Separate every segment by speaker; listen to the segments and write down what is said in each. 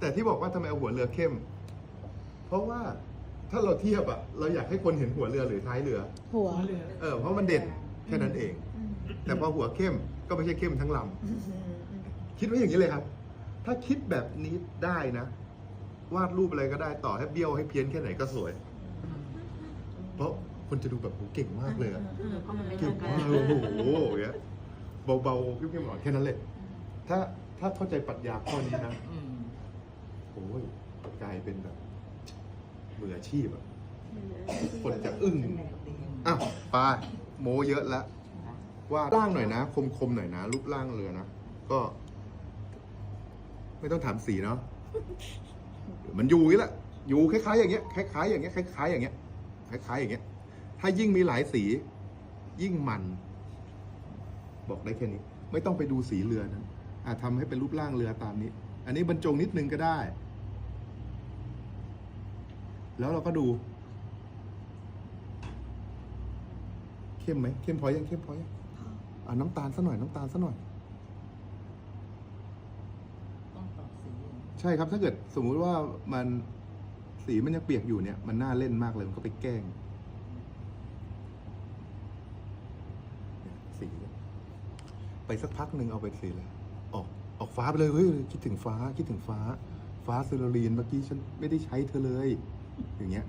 Speaker 1: แต่ที่บอกว่าทำไมเอาหัวเรือเข้ม เพราะว่าถ้าเราเทียบอะเราอยากให้คนเห็นหัวเรือหรือท้ายเรือ
Speaker 2: หัว
Speaker 1: เออเพราะมันเด่นแค่นั้นเองแต่พอหัวเข้มก็ไม่ใช่เข้มทั้งลำคิดไว้อย่างนี้เลยครับ ถ้าคิดแบบนี้ได้นะ วาดรูปอะไรก็ได้ต่อให้เบี้ยวให้เพี้ยนแค่ไหนก็สวย เพราะคนจะดูแบบโหเก่งมากเลยอะ
Speaker 3: เพราะมันไม่
Speaker 1: เก่
Speaker 3: เท่างกัน
Speaker 1: มากเลยโอ้โหอย่างเงี้ยเบาๆเข้มๆหน่อยแค่นั้นเลย ถ้าถ้าเข้าใจปรัชญาข้อนี้นะ
Speaker 4: อืม
Speaker 1: โอ้ ยกลายเป็นแบบมืออาชีพอะ คนจะอึ้ง อ้าวไปโมเยอะแล้วว่าร่างหน่อยนะ คมๆหน่อยนะ รูปร่างเรือนะ ก็ ไม่ต้องถามสีเนาะเดี๋ยวมันอยู่นี่แหละอยู่คล้ายๆอย่างเงี้ยคล้ายๆอย่างเงี้ยคล้ายๆอย่างเงี้ยคล้ายๆอย่างเงี้ย ถ้ายิ่งมีหลายสี ยิ่งมัน บอกได้แค่นี้ ไม่ต้องไปดูสีเรือนั้นอาจทำให้เป็นรูปร่างเรือตามนี้ อันนี้บรรจงนิดนึงก็ได้ แล้วเราก็ดู เข้มไหมเข้มพอยังเข้มพอยังอ่าน้ำตาลซะหน่อยน้ำตาลซะหน่อย
Speaker 4: ต้องปรับสี
Speaker 1: ใช่ครับ ถ้าเกิดสมมุติว่ามันสีมันยังเปียกอยู่เนี่ย มันน่าเล่นมากเลยมันก็ไปแกล้งเนี่ยสีเนี่ยไปสักพักหนึ่งเอาไปสีเลยออกออกฟ้าไปเลยเฮ้ยคิดถึงฟ้าคิดถึงฟ้า ฟ้าเซรารีนเมื่อกี้ฉันไม่ได้ใช้เธอเลย อย่างเงี้ย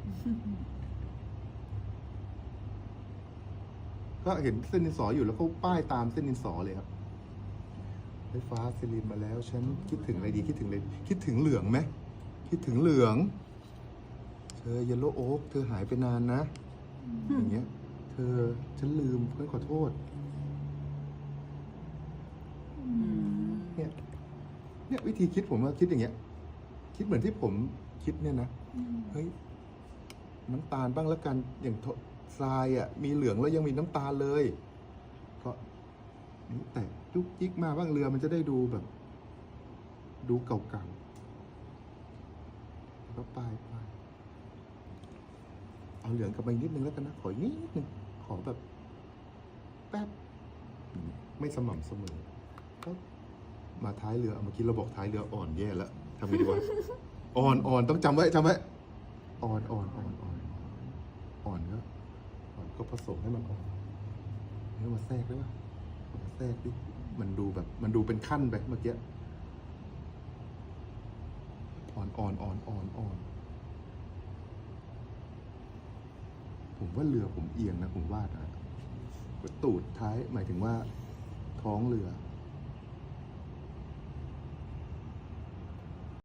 Speaker 1: ก็เห็นเส้นดินสออยู่แล้วก็ป้ายตามเส้นดินสอเลยครับไฟฟ้าเซรีนมาแล้ว ฉันคิดถึงอะไรดีคิดถึงอะไรคิดถึงเหลืองไหมคิดถึงเหลือง เธอเยลโลโอ๊กเธอหายไปนานนะ อย่างเงี้ย เธอฉันลืมเพื่อนขอโทษเนี่ย เนี่ยวิธีคิดผมว่าคิดอย่างเงี้ย คิดเหมือนที่ผมคิดเนี่ยนะ เฮ้ยน้ำตาลบ้างแล้วกันอย่างทรายอะ มีเหลืองแล้วยังมีน้ำตาลเลย ก็แต่จุกจิกมาบ้างเรือมันจะได้ดูแบบ ดูเก่าๆแล้วก็ป้ายป้ายเอาเหลืองกลับมาอีกนิดนึงแล้วกันนะขออีกนิดนึงขอแบบ แป๊บ ไม่สม่ำเสมอก็มาท้ายเรือเอาเมื่อกี้เราบอกท้ายเรืออ่อนแย่แล้วทำไงดีวะ อ่อนอ่อนต้องจำไว้จำไว้อ่อนอ่อนอ่อนอ่อนอ่อนก็อ่อนก็ผสมให้มันอ่อนนี่มาแทรกได้ปะมาแทรกดิมันดูแบบ มันดูเป็นขั้นไปเมื่อกี้อ่อนอ่อนอ่อนอ่อนอ่อนผมว่าเรือผมเอียงนะผมวาดนะตูดท้ายหมายถึงว่าท้องเรือ